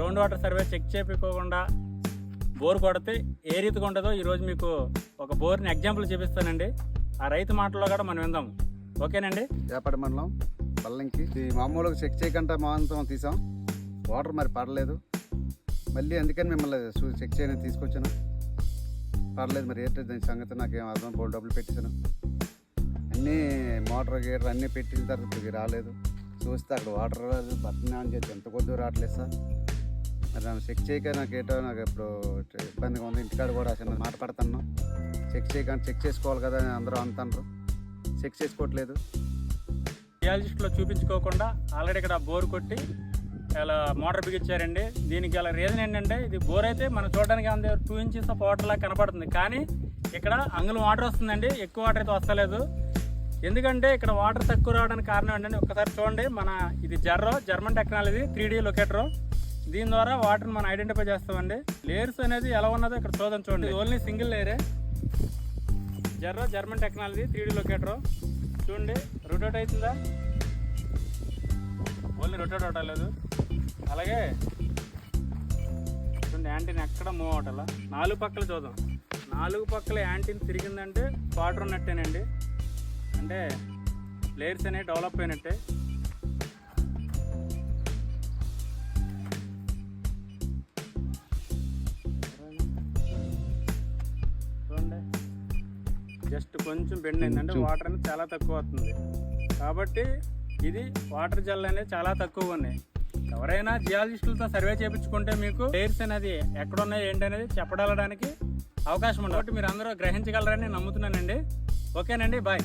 Ground water survey check చేపించుకోకుండా bore కొడితే ఏ రీతిగా ఉంటుందో ఈరోజు మీకు ఒక బోర్ని ఎగ్జాంపుల్ చూపిస్తానండి. ఆ రైతు మాటల్లో కూడా మనం విందాం. ఓకేనండి? చేపటి మండలం పల్లంకి. మామూలుగా చెక్ చేయకుండా మాంతం తీసాం. వాటర్ మరి పడలేదు. మళ్ళీ అందుకని మిమ్మల్ని చూ- చెక్ చేయని తీసుకొచ్చాను. పర్లేదు మరి ఏంటో దాని సంగతి నాకేం అర్థం బోల్ డబ్బులు పెట్టాను అన్నీ మోటార్ గీటర్ అన్నీ పెట్టిన తర్వాత రాలేదు. చూస్తే అక్కడ వాటర్ రాలేదు. బట్టనే అని చెప్పి ఎంత కొద్దిగా రావట్లేదు సార్. మరి నన్ను చెక్ చేయక నాకు ఏటో నాకు ఇప్పుడు ఇబ్బందిగా ఉంది. ఇంటికాడ కూడా అసలు మాట పడుతున్నాను చెక్ చేయక చెక్ చేసుకోవాలి కదా అని అందరూ అంటున్నారు చెక్ చేసుకోవట్లేదు. జియాలజిస్ట్లో చూపించుకోకుండా ఆల్రెడీ ఇక్కడ బోర్ కొట్టి ఇలా మోటార్ బిగించారండి. దీనికి అలా రీజన్ ఏంటంటే ఇది బోర్ అయితే మనం చూడడానికి అంతే టూ ఇంచెస్ ఆఫ్ వాటర్ లాగా కనపడుతుంది. కానీ ఇక్కడ అంగుళం వాటర్ వస్తుందండి. ఎక్కువ వాటర్ అయితే వస్తలేదు. ఎందుకంటే ఇక్కడ వాటర్ తక్కువ రావడానికి కారణం ఏంటంటే ఒకసారి చూడండి. మన ఇది జర్రో German technology three D locator దీని ద్వారా వాటర్ని మనం ఐడెంటిఫై చేస్తామండి. లేయర్స్ అనేది ఎలా ఉన్నదో ఇక్కడ చూద్దాం చూడండి. ఓన్లీ సింగిల్ లేయరే. జర్రో జర్మన్ టెక్నాలజీ త్రీ డీ చూడండి రొటేట్ అవుతుందా? ఓన్లీ రొటేట్ అవటలేదు అలాగే చూడండి యాంటీన్ ఎక్కడ మూవ్ అవటలా నాలుగు పక్కలు చూద్దాం. నాలుగు పక్కల యాంటీన్ తిరిగిందంటే వాటర్ ఉన్నట్టేనండి అంటే లేయర్స్ అనేవి డెవలప్ అయినట్టే. జస్ట్ కొంచెం బెండ్ అయిందంటే. వాటర్ అనేది చాలా తక్కువ అవుతుంది కాబట్టి ఇది వాటర్ జల్ అనేది చాలా తక్కువ ఉన్నాయి. ఎవరైనా జియాలజిస్టులతో సర్వే చేయించుకుంటే మీకు లేయర్స్ అనేది ఎక్కడ ఉన్నాయి ఏంటి అనేది చెప్పడానికి అవకాశం ఉంది కాబట్టి మీరు అందరూ గ్రహించగలరని నమ్ముతున్నానండి. ఓకేనండి బాయ్